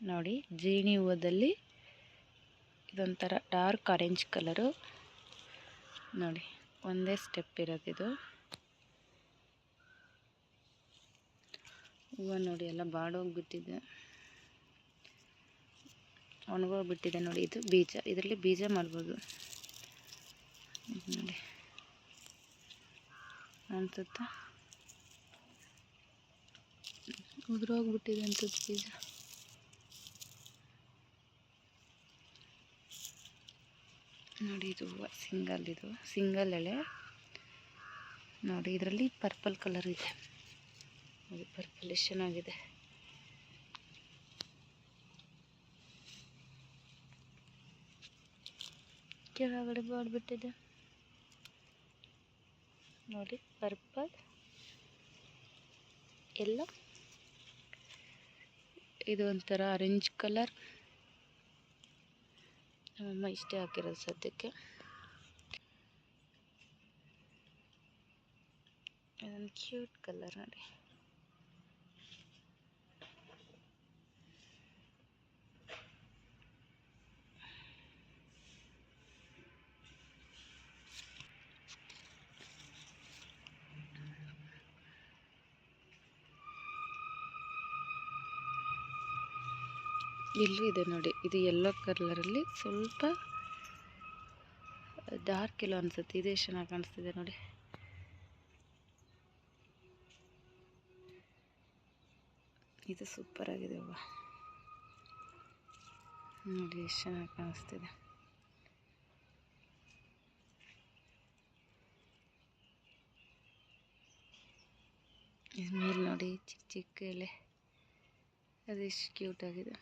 ನೋಡಿ ಜೀನಿ ಹೂವದಲ್ಲಿ ಇದೊಂಥರ dark orange colour ನೋಡಿ, ಒಂದೇ ಸ್ಟೆಪ್ ಇರೋದಿದು ಹೂವು ನೋಡಿ, ಎಲ್ಲ ಬಾಡೋಗ್ಬಿಟ್ಟಿದೆ. ಒಣಗೋಗ್ಬಿಟ್ಟಿದೆ ನೋಡಿ, ಇದು ಬೀಜ. ಇದರಲ್ಲಿ ಬೀಜ ಮಾಡ್ಬೋದು. ನೋಡಿ. ಅನ್ಸುತ್ತಾ? ಉದುರೋಗ್ಬಿಟ್ಟಿದೆ ಅಂತದ್ದು ಬೀಜ. ನೋಡಿ ಇದು ಸಿಂಗಲ್ ಇದು. ಸಿಂಗಲ್ ಎಳೆ. ನೋಡಿ ಇದರಲ್ಲಿ ಪರ್ಪಲ್ ಕಲರ್ ಇದೆ. ನೋಡಿ ಪರ್ಪಲ್ ಎಷ್ಟು ಚೆನ್ನಾಗಿದೆ. ಕೆಳಗಡೆ ಬಾಡ್ಬಿಟ್ಟಿದೆ ನೋಡಿ ಪರ್ಪಲ್ ಎಲ್ಲ. ಇದು ಒಂಥರ ಆರೆಂಜ್ ಕಲರ್ ನಮ್ಮಮ್ಮ ಇಷ್ಟೇ ಹಾಕಿರೋದು ಸದ್ಯಕ್ಕೆ. ಇದೊಂದು ಕ್ಯೂಟ್ ಕಲರ್ ನೋಡಿ. ಇಲ್ಲೂ ಇದೆ ನೋಡಿ. ಇದು ಯೆಲ್ಲೋ ಕಲರಲ್ಲಿ ಸ್ವಲ್ಪ ಡಾರ್ಕ್ ಎಲ್ಲೋ ಅನಿಸುತ್ತೆ. ಇದೇ ಚೆನ್ನಾಗಿ ಕಾಣಿಸ್ತಿದೆ ನೋಡಿ. ಇದು ಸೂಪರ್ ಆಗಿದೆ ಹೂವು ನೋಡಿ ಎಷ್ಟು ಚೆನ್ನಾಗಿ ಕಾಣಿಸ್ತಿದೆ. ಮೇಲೆ ನೋಡಿ, ಚಿಕ್ಕ ಚಿಕ್ಕ ಎಲೆ. ಅದೆಷ್ಟು ಕ್ಯೂಟ್ ಆಗಿದೆ.